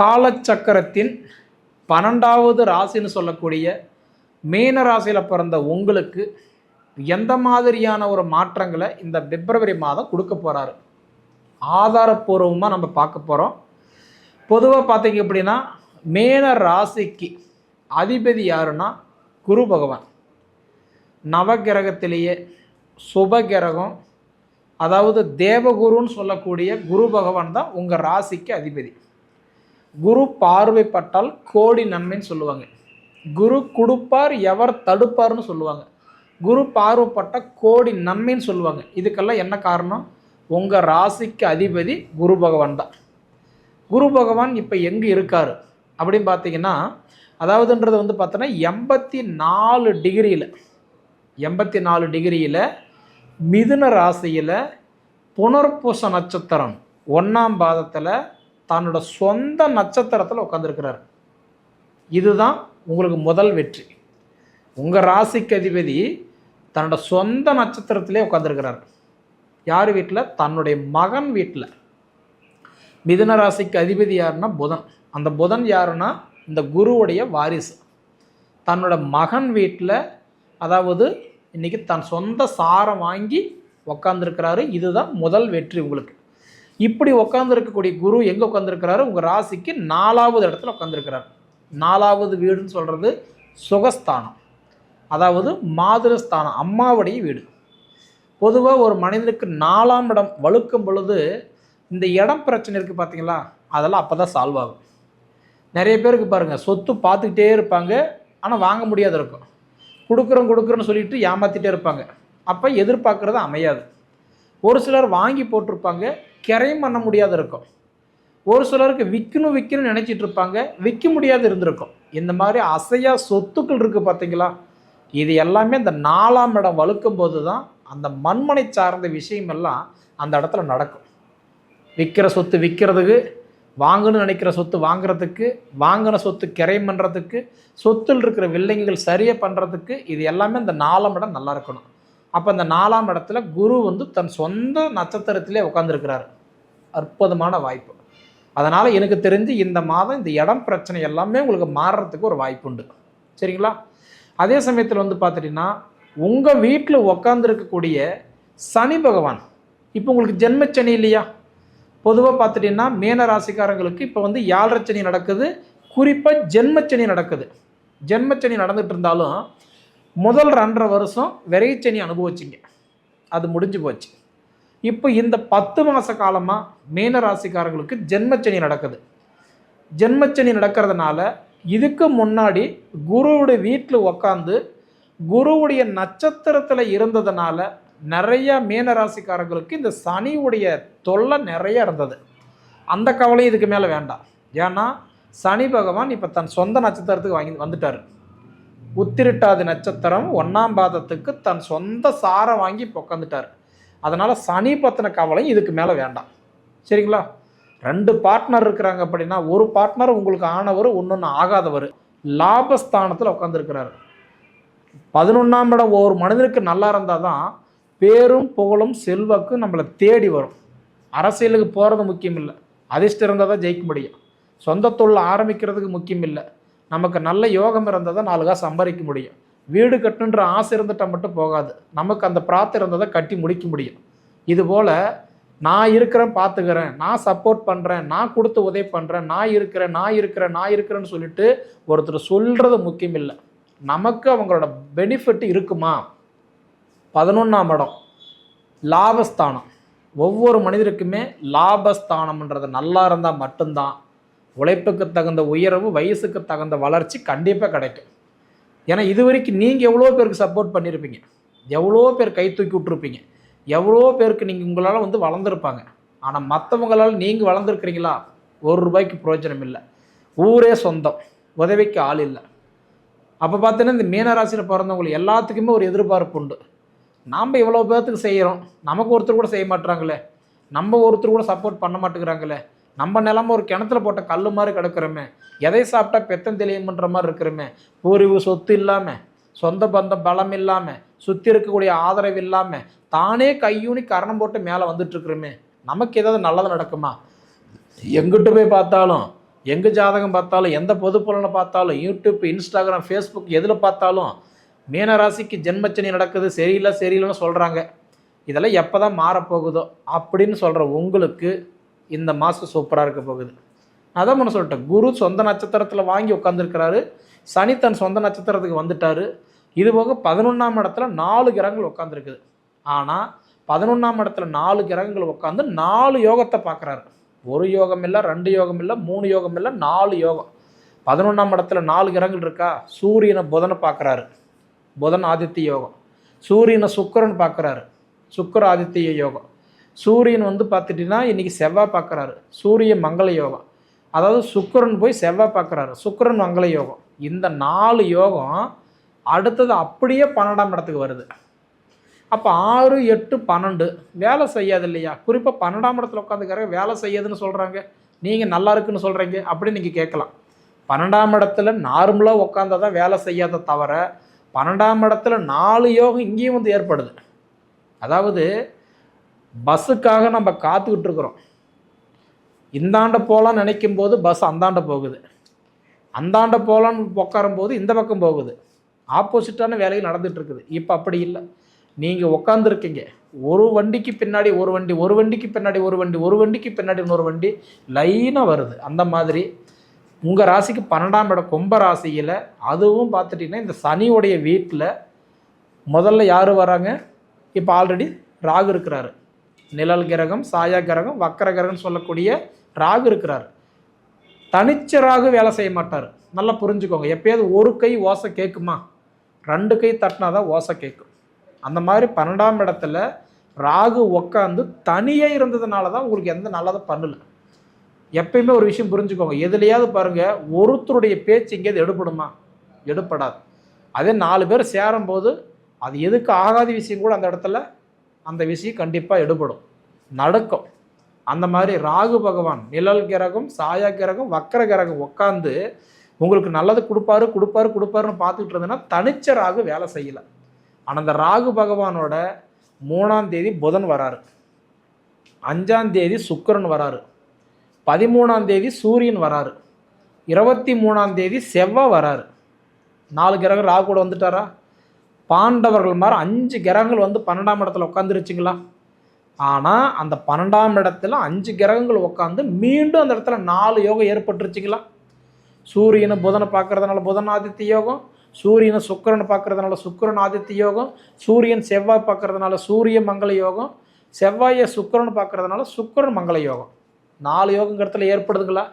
காலச்சக்கரத்தின் பன்னெண்டாவது ராசின்னு சொல்லக்கூடிய மீன ராசியில் பிறந்த உங்களுக்கு எந்த மாதிரியான ஒரு மாற்றங்களை இந்த பிப்ரவரி மாதம் கொடுக்க போகிறாரு ஆதாரப்பூர்வமாக நம்ம பார்க்க போகிறோம் பொதுவாக பார்த்தீங்க அப்படின்னா மேன ராசிக்கு அதிபதி யாருன்னா குரு பகவான். நவகிரகத்திலேயே சுபகிரகம் அதாவது தேவகுருன்னு சொல்லக்கூடிய குரு பகவான் தான் உங்கள் ராசிக்கு அதிபதி. குரு பார்வைப்பட்டால் கோடி நன்மைன்னு சொல்லுவாங்க. குரு கொடுப்பார் எவர் தடுப்பார்னு சொல்லுவாங்க. குரு பார்வைப்பட்ட கோடி நன்மைன்னு சொல்லுவாங்க. இதுக்கெல்லாம் என்ன காரணம்? உங்கள் ராசிக்கு அதிபதி குரு பகவான் தான். குரு பகவான் இப்போ எங்கே இருக்கார்? அப்படின்னு பார்த்தீங்கன்னா அதாவதுன்றது வந்து பார்த்தோன்னா எண்பத்தி நாலு டிகிரியில் எண்பத்தி நாலு டிகிரியில் மிதுன ராசியில் புனர்பூச நட்சத்திரம் ஒன்றாம் பாதத்தில் தன்னோட சொந்த நட்சத்திரத்தில் உட்காந்துருக்கிறார் இதுதான் உங்களுக்கு முதல் வெற்றி. உங்கள் ராசிக்கு அதிபதி தன்னோட சொந்த நட்சத்திரத்திலே உட்காந்துருக்கிறார் யார் வீட்டில் தன்னுடைய மகன் வீட்டில் மிதுன ராசிக்கு அதிபதி யாருன்னா புதன். அந்த புதன் யாருன்னா? இந்த குருவுடைய வாரிசு. தன்னோட மகன் வீட்டில் அதாவது இன்றைக்கி தன் சொந்த சாரம் வாங்கி உக்காந்துருக்கிறாரு இதுதான் முதல் வெற்றி உங்களுக்கு. இப்படி உட்காந்துருக்கக்கூடிய குரு எங்கே உட்காந்துருக்கிறாரு உங்கள் ராசிக்கு நாலாவது இடத்துல உட்காந்துருக்கிறார் நாலாவது வீடுன்னு சொல்கிறது சுகஸ்தானம். அதாவது மாதிரஸ்தானம் அம்மாவுடைய வீடு. பொதுவாக ஒரு மனிதனுக்கு நாலாம் இடம் வழுக்கும் பொழுது இந்த இடம் பிரச்சனை இருக்குது பார்த்தீங்களா அதெல்லாம் அப்போ தான் சால்வ் ஆகும். நிறைய பேருக்கு பாருங்கள் சொத்து பார்த்துக்கிட்டே இருப்பாங்க ஆனால் வாங்க முடியாத இருக்கும். கொடுக்குறோம் கொடுக்குறோன்னு சொல்லிட்டு ஏமாற்றிட்டே இருப்பாங்க. அப்போ எதிர்பார்க்குறது அமையாது. ஒரு சிலர் வாங்கி போட்டிருப்பாங்க கிரையும் பண்ண முடியாது இருக்கும். ஒரு சிலருக்கு விற்கணும் விற்கணும்னு நினச்சிட்டு இருப்பாங்க. விற்க முடியாது இருந்திருக்கும். இந்த மாதிரி அசையா சொத்துக்கள் இருக்குது பார்த்தீங்களா இது எல்லாமே இந்த நாலாம் இடம் வழுக்கும் போது தான் அந்த மண்மனை சார்ந்த விஷயம் எல்லாம் அந்த இடத்துல நடக்கும். விற்கிற சொத்து விற்கிறதுக்கு வாங்கணும்னு நினைக்கிற சொத்து வாங்குறதுக்கு வாங்கின சொத்து கிரை பண்ணுறதுக்கு சொத்தில் இருக்கிற வில்லைங்கள் சரியாக பண்ணுறதுக்கு இது எல்லாமே இந்த நாலாம் இடம் நல்லா இருக்கணும். அப்போ இந்த நாலாம் இடத்துல குரு வந்து தன் சொந்த நட்சத்திரத்திலே உட்காந்துருக்கிறார் அற்புதமான வாய்ப்பு. அதனால் எனக்கு தெரிஞ்சு இந்த மாதம் இந்த இடம் பிரச்சனை எல்லாமே உங்களுக்கு மாறுறதுக்கு ஒரு வாய்ப்பு உண்டு. சரிங்களா? அதே சமயத்தில் வந்து பார்த்துட்டிங்கன்னா உங்கள் வீட்டில் உக்காந்துருக்கக்கூடிய சனி பகவான் இப்போ உங்களுக்கு ஜென்மச்சனி இல்லையா? பொதுவாக பார்த்துட்டிங்கன்னா மீன ராசிக்காரங்களுக்கு இப்போ வந்து ஏழரை சனி நடக்குது குறிப்பாக ஜென்மச்சனி நடக்குது. ஜென்மச்சனி நடந்துகிட்டு இருந்தாலும் முதல் ரெண்டரை வருஷம் விரைச்சனி அனுபவிச்சிங்க. அது முடிஞ்சு போச்சு. இப்போ இந்த பத்து மாத காலமாக மீன ராசிக்காரங்களுக்கு ஜென்மச்சனி நடக்குது. ஜென்மச்சனி நடக்கிறதுனால இதுக்கு முன்னாடி குருவுடைய வீட்டில் உக்காந்து குருவுடைய நட்சத்திரத்தில் இருந்ததுனால நிறையா மீன ராசிக்காரங்களுக்கு இந்த சனியுடைய தொல்லை நிறைய இருந்தது. அந்த கவலை இதுக்கு மேலே வேண்டாம். ஏன்னா சனி பகவான் இப்போ தன் சொந்த நட்சத்திரத்துக்கு வாங்கி வந்துட்டார். உத்திரிட்டாதி நட்சத்திரம் ஒன்றாம் பாதத்துக்கு தன் சொந்த சாரை வாங்கி இப்போ உட்காந்துட்டார் அதனால் சனி பத்தின கவலை இதுக்கு மேலே வேண்டாம். சரிங்களா? ரெண்டு பார்ட்னர் இருக்கிறாங்க அப்படின்னா ஒரு பார்ட்னர் உங்களுக்கு ஆனவர் ஒன்று ஆகாதவர். லாபஸ்தானத்தில் உட்காந்துருக்கிறாரு பதினொன்றாம் இடம் ஒரு மனிதனுக்கு நல்லா இருந்தால் தான் பேரும் புகழும் செல்வாக்கும் நம்மளை தேடி வரும். அரசியலுக்கு போகிறது முக்கியம் இல்லை அதிர்ஷ்டம் இருந்தால் தான் ஜெயிக்க முடியும். சொந்த தொழில் ஆரம்பிக்கிறதுக்கு முக்கியம் இல்லை நமக்கு நல்ல யோகம் இருந்தால் தான் நாலு காசு சம்பாதிக்க முடியும். வீடு கட்டணுன்ற ஆசை இருந்துட்டால் மட்டும் போகாது. நமக்கு அந்த பிரார்த்தனை இருந்தால் தான் கட்டி முடிக்க முடியும். இதுபோல் நான் இருக்கிறேன் பார்த்துக்கிறேன். நான் சப்போர்ட் பண்ணுறேன் நான் கொடுத்து உதவி பண்ணுறேன் நான் இருக்கிறேன் நான் இருக்கிறேன் நான் இருக்கிறேன்னு சொல்லிட்டு ஒருத்தர் சொல்கிறது முக்கியம் இல்லை. நமக்கு அவங்களோட பெனிஃபிட் இருக்குமா? பதினொன்றாம் இடம். லாபஸ்தானம். ஒவ்வொரு மனிதருக்குமே லாபஸ்தானம்ன்றது நல்லா இருந்தால் மட்டும்தான். உழைப்புக்கு தகுந்த உயர்வு வயசுக்கு தகுந்த வளர்ச்சி கண்டிப்பாக கிடைக்கும். ஏன்னா இது வரைக்கும் நீங்கள் எவ்வளோ பேருக்கு சப்போர்ட் பண்ணியிருப்பீங்க எவ்வளோ பேர் கை தூக்கி விட்ருப்பீங்க எவ்வளோ பேருக்கு நீங்கள் உங்களால் வந்து வளர்ந்துருப்பாங்க? ஆனால் மற்றவங்களால் நீங்கள் வளர்ந்துருக்கிறீங்களா? ஒரு ரூபாய்க்கு பிரயோஜனம் இல்லை. ஊரே சொந்தம். உதவிக்கு ஆள் இல்லை. அப்போ பார்த்தீங்கன்னா இந்த மீனராசியில் பிறந்தவங்களுக்கு எல்லாத்துக்குமே ஒரு எதிர்பார்ப்பு உண்டு. நாம் இவ்வளோ பேர்த்துக்கு செய்கிறோம் நமக்கு ஒருத்தர் கூட செய்ய மாட்டுறாங்களே நம்ம ஒருத்தர் கூட சப்போர்ட் பண்ண மாட்டேங்கிறாங்களே. நம்ம நிலம ஒரு கிணத்துல போட்ட கல் மாதிரி கிடக்குறோமே. எதை சாப்பிட்டா பெத்தம் தெளியுமன்ற மாதிரி இருக்கிறோமே. பூர்வீக சொத்து இல்லாமல் சொந்த பந்தம் பலம் இல்லாமல் சுற்றி இருக்கக்கூடிய ஆதரவு இல்லாமல் தானே கையூனி கரணம் போட்டு மேலே வந்துட்டுருக்குறோமே. நமக்கு ஏதாவது நல்லது நடக்குமா? எங்கிட்டு போய் பார்த்தாலும் எங்கள் ஜாதகம் பார்த்தாலும் எந்த பொது பலனை பார்த்தாலும் யூடியூப் இன்ஸ்டாகிராம் ஃபேஸ்புக் எதில் பார்த்தாலும் மீனராசிக்கு ஜென்மச்சனி நடக்குது சரியில்லை சரியில்லைன்னு சொல்கிறாங்க இதெல்லாம் எப்போ தான் மாறப்போகுதோ அப்படின்னு சொல்கிற உங்களுக்கு இந்த மாதம் சூப்பராக இருக்க போகுது. அதான் ஒன்று சொல்லிட்டேன். குரு சொந்த நட்சத்திரத்தில் வாங்கி உட்காந்துருக்கிறாரு சனி தன் சொந்த நட்சத்திரத்துக்கு வந்துட்டாரு. இது போக பதினொன்றாம் இடத்துல நாலு கிரகங்கள் உட்காந்துருக்குது ஆனால் பதினொன்றாம் இடத்துல நாலு கிரகங்கள் உட்காந்து நாலு யோகத்தை பார்க்குறாரு. ஒரு யோகம் இல்லை ரெண்டு யோகம் இல்லை மூணு யோகம் இல்லை நாலு யோகம். பதினொன்றாம் இடத்துல நாலு கிரகங்கள் இருக்கா? சூரியனை புதனை பார்க்குறாரு. புதன் ஆதித்ய யோகம். சூரியனை சுக்கரன் பார்க்குறாரு. சுக்கர ஆதித்ய யோகம். சூரியன் வந்து பார்த்துட்டிங்கன்னா இன்றைக்கி செவ்வாய் பார்க்குறாரு. சூரிய மங்கள யோகம். அதாவது சுக்கரன் போய் செவ்வாய் பார்க்குறாரு. சுக்கரன் மங்கள யோகம். இந்த நாலு யோகம் அடுத்தது அப்படியே பன்னெண்டாம் இடத்துக்கு வருது. அப்போ ஆறு எட்டு பன்னெண்டு வேலை செய்யாது இல்லையா? குறிப்பாக பன்னெண்டாம் இடத்துல உட்காந்துக்கிற வேலை செய்யாதுன்னு சொல்கிறாங்க நீங்கள் நல்லா இருக்குன்னு சொல்கிறீங்க அப்படின்னு நீங்கள் கேட்கலாம். பன்னெண்டாம் இடத்துல நார்மலாக உட்காந்தா தான் வேலை செய்யாத தவிர பன்னெண்டாம் இடத்துல நாலு யோகம் இங்கேயும் வந்து ஏற்படுது. அதாவது பஸ்ஸுக்காக நம்ம காத்துக்கிட்டு இருக்கிறோம். இந்தாண்ட போகலான்னு நினைக்கும் போது பஸ் அந்தாண்ட போகுது. அந்தாண்ட போகலான்னு உட்காரும்போது இந்த பக்கம் போகுது. ஆப்போசிட்டான வேலைகள் நடந்துட்டு இருக்குது. இப்போ அப்படி இல்லை. நீங்கள் உட்காந்துருக்கீங்க ஒரு வண்டிக்கு பின்னாடி ஒரு வண்டி ஒரு வண்டிக்கு பின்னாடி ஒரு வண்டி ஒரு வண்டிக்கு பின்னாடி இன்னொரு வண்டி லைனாக வருது. அந்த மாதிரி உங்கள் ராசிக்கு பன்னெண்டாம் இடம் கும்ப ராசியில் அதுவும் பார்த்துட்டிங்கன்னா இந்த சனியுடைய வீட்டில் முதல்ல யார் வராங்க? இப்போ ஆல்ரெடி ராகு இருக்கிறாரு. நிழல் கிரகம் சாயா கிரகம் வக்கர கிரகம்னு சொல்லக்கூடிய ராகு இருக்கிறார். தனிச்ச ராகு வேலை செய்ய மாட்டார். நல்லா புரிஞ்சுக்கோங்க. எப்பயாவது ஒரு கை ஓசை கேட்குமா? ரெண்டு கை தட்டினா தான் ஓசை கேட்கும். அந்த மாதிரி பன்னெண்டாம் இடத்துல ராகு உக்காந்து தனியாக இருந்ததுனால தான் உங்களுக்கு எந்த நல்லதும் பண்ணல. எப்பயுமே ஒரு விஷயம் புரிஞ்சுக்கோங்க. எதுலையாவது பாருங்கள் ஒருத்தருடைய பேச்சு எங்கேயாவது எடுபடுமா? எடுப்படாது அதே நாலு பேர் சேரும்போது அது எதுக்கு ஆகாத விஷயம் கூட அந்த இடத்துல அந்த விஷயம் கண்டிப்பாக எடுபடும். நடக்கும். அந்த மாதிரி ராகு பகவான் நிழல் கிரகம் சாயா கிரகம் வக்கர கிரகம் உட்காந்து உங்களுக்கு நல்லது கொடுப்பாரு கொடுப்பாரு கொடுப்பாருன்னு பார்த்துக்கிட்டு இருந்ததுன்னா தனிச்ச ராகு வேலை செய்யலை. ஆனால் அந்த ராகு பகவானோட மூணாம் தேதி புதன் வராரு. அஞ்சாம் தேதி சுக்கரன் வராரு. பதிமூணாம் தேதி சூரியன் வராரு. இருபத்தி மூணாம் தேதி செவ்வாய் வராரு. நாலு கிரகம் ராகு கூட வந்துட்டாரா? பாண்டவர்கள் மாதிரி அஞ்சு கிரகங்கள் வந்து பன்னெண்டாம் இடத்துல உட்காந்துருச்சுங்களா ஆனால் அந்த பன்னெண்டாம் இடத்துல அஞ்சு கிரகங்கள் உட்காந்து மீண்டும் அந்த இடத்துல நாலு யோகம் ஏற்பட்டுருச்சுங்களா? சூரியனை புதனை பார்க்கறதுனால புதன் ஆதித்ய யோகம் சூரியனை சுக்கிரனை பார்க்கறதுனால சுக்கிரன் ஆதித்ய யோகம் சூரியன் செவ்வாய் பார்க்கறதுனால சூரிய மங்கள யோகம் செவ்வாயை சுக்கிரன் பார்க்கறதுனால சுக்கிரன் மங்கள யோகம். நாலு யோகங்கிறதுல ஏற்படுதுங்களா?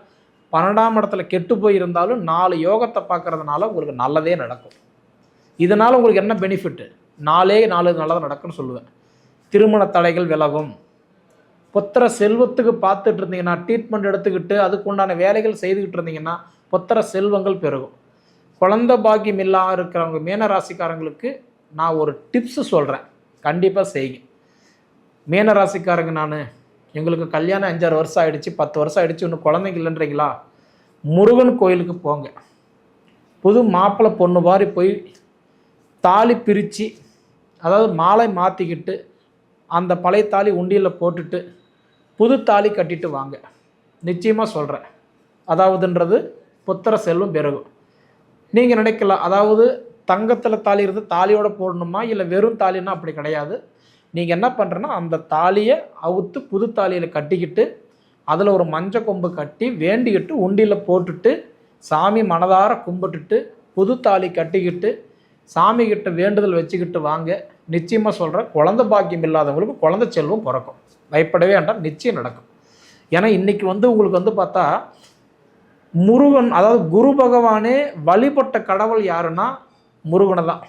பன்னெண்டாம் இடத்துல கெட்டு போயிருந்தாலும் நாலு யோகத்தை பார்க்கறதுனால உங்களுக்கு நல்லதே நடக்கும். இதனால் உங்களுக்கு என்ன பெனிஃபிட்டு நாலே நாலு நல்லதாக நடக்கும்னு சொல்லுவேன். திருமண தடைகள் விலகும். புத்திர செல்வத்துக்கு பார்த்துட்டு இருந்தீங்கன்னா ட்ரீட்மெண்ட் எடுத்துக்கிட்டு அதுக்கு உண்டான வேலைகள் செய்துக்கிட்டு இருந்தீங்கன்னா புத்திர செல்வங்கள் பெருகும். குழந்த பாக்கியம் இல்லாமல் இருக்கிறவங்க மீனராசிக்காரங்களுக்கு நான் ஒரு டிப்ஸு சொல்கிறேன் கண்டிப்பாக செய்யுங்க. மீனராசிக்காரங்க நான் எங்களுக்கு கல்யாணம் அஞ்சாறு வருஷம் ஆகிடுச்சு பத்து வருஷம் ஆகிடுச்சு இன்னும் குழந்தைங்க இல்லைன்றீங்களா? முருகன் கோயிலுக்கு போங்க. புது மாப்பிள்ளை பொண்ணு மாதிரி போய் தாலி பிரித்து அதாவது மாலை மாற்றிக்கிட்டு அந்த பழைய தாலி உண்டியில் போட்டுட்டு புது தாலி கட்டிட்டு வாங்க. நிச்சயமாக சொல்கிறேன் அதாவதுன்றது புத்திர செல்வம் பெருகும். நீங்கள் நினைக்கலாம் அதாவது தங்கத்தில் தாலி இருந்து தாலியோட போடணுமா இல்லை வெறும் தாலின்னா அப்படி கிடையாது. நீங்கள் என்ன பண்ணுறேன்னா அந்த தாலியை அவுத்து புது தாலியில் கட்டிக்கிட்டு அதில் ஒரு மஞ்சள் கொம்பு கட்டி வேண்டிக்கிட்டு உண்டியில் போட்டுட்டு சாமி மனதார கும்பிட்டுட்டு புது தாலி கட்டிக்கிட்டு சாமி கிட்ட வேண்டுதல் வச்சுக்கிட்டு வாங்க. நிச்சயமாக சொல்கிறேன் குழந்த பாக்கியம் இல்லாதவங்களுக்கு குழந்த செல்வம் பிறக்கும். பயப்படவே வேண்டாம் நிச்சயம் நடக்கும். ஏன்னா இன்றைக்கி வந்து உங்களுக்கு வந்து பார்த்தா முருகன் அதாவது குரு பகவானே வழிபட்ட கடவுள் யாருன்னா முருகனை தான்.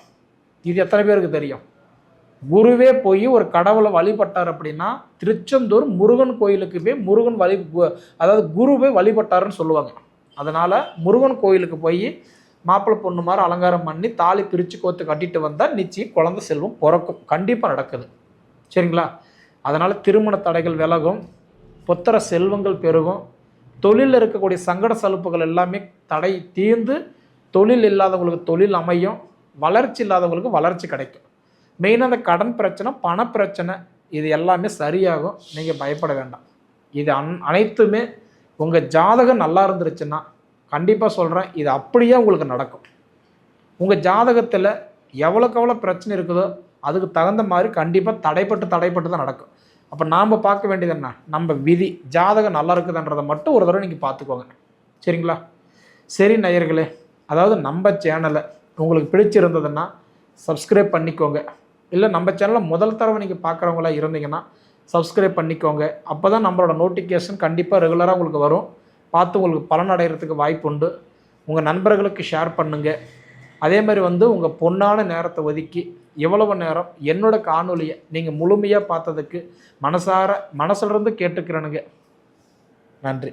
இது எத்தனை பேருக்கு தெரியும்? குருவே போய் ஒரு கடவுளை வழிபட்டார் அப்படின்னா திருச்செந்தூர் முருகன் கோயிலுக்கு போய் முருகன் வழி அதாவது குருவே வழிபட்டாருன்னு சொல்லுவாங்க. அதனால் முருகன் கோயிலுக்கு போய் மாப்பிள்ளை பொண்ணு மாதிரி அலங்காரம் பண்ணி தாலி பிரித்து கோத்து கட்டிட்டு வந்தால் நிச்சயம் குழந்தை செல்வம் பிறக்கும். கண்டிப்பாக நடக்குது. சரிங்களா? அதனால் திருமண தடைகள் விலகும். புத்திர செல்வங்கள் பெருகும். தொழிலில் இருக்கக்கூடிய சங்கட சலுப்புகள் எல்லாமே தடை தீர்ந்து தொழில் இல்லாதவங்களுக்கு தொழில் அமையும். வளர்ச்சி இல்லாதவங்களுக்கு வளர்ச்சி கிடைக்கும். மெயினாக அந்த கடன் பிரச்சனை பண பிரச்சனை இது எல்லாமே சரியாகும். நீங்கள் பயப்பட வேண்டாம். இது அன் அனைத்துமே உங்கள் ஜாதகம் நல்லா இருந்துருச்சுன்னா கண்டிப்பாக சொல்கிறேன் இது அப்படியே உங்களுக்கு நடக்கும். உங்கள் ஜாதகத்தில் எவ்வளோக்கு எவ்வளோ பிரச்சனை இருக்குதோ அதுக்கு தகுந்த மாதிரி கண்டிப்பாக தடைப்பட்டு தடைப்பட்டு தான் நடக்கும். அப்போ நாம் பார்க்க வேண்டியது என்ன? நம்ம விதி ஜாதகம் நல்லா இருக்குதுன்றதை மட்டும் ஒரு தடவை நீங்கள் பார்த்துக்கோங்க. சரிங்களா? சரி நேயர்களே அதாவது நம்ம சேனலை உங்களுக்கு பிடிச்சிருந்ததுன்னா சப்ஸ்கிரைப் பண்ணிக்கோங்க. இல்லை நம்ம சேனலை முதல் தடவை நீங்கள் பார்க்குறவங்களா இருந்தீங்கன்னா சப்ஸ்கிரைப் பண்ணிக்கோங்க. அப்போ தான் நம்மளோட நோட்டிஃபிகேஷன் கண்டிப்பாக ரெகுலராக உங்களுக்கு வரும். பார்த்து உங்களுக்கு பலன் அடைகிறதுக்கு வாய்ப்பு உண்டு. உங்கள் நண்பர்களுக்கு ஷேர் பண்ணுங்கள் அதே மாதிரி வந்து உங்கள் பொண்ணான நேரத்தை ஒதுக்கி எவ்வளவு நேரம் என்னோடய காணொலியை நீங்கள் முழுமையாக பார்த்ததுக்கு மனசார மனசிலிருந்து கேட்டுக்கிறேனுங்க. நன்றி.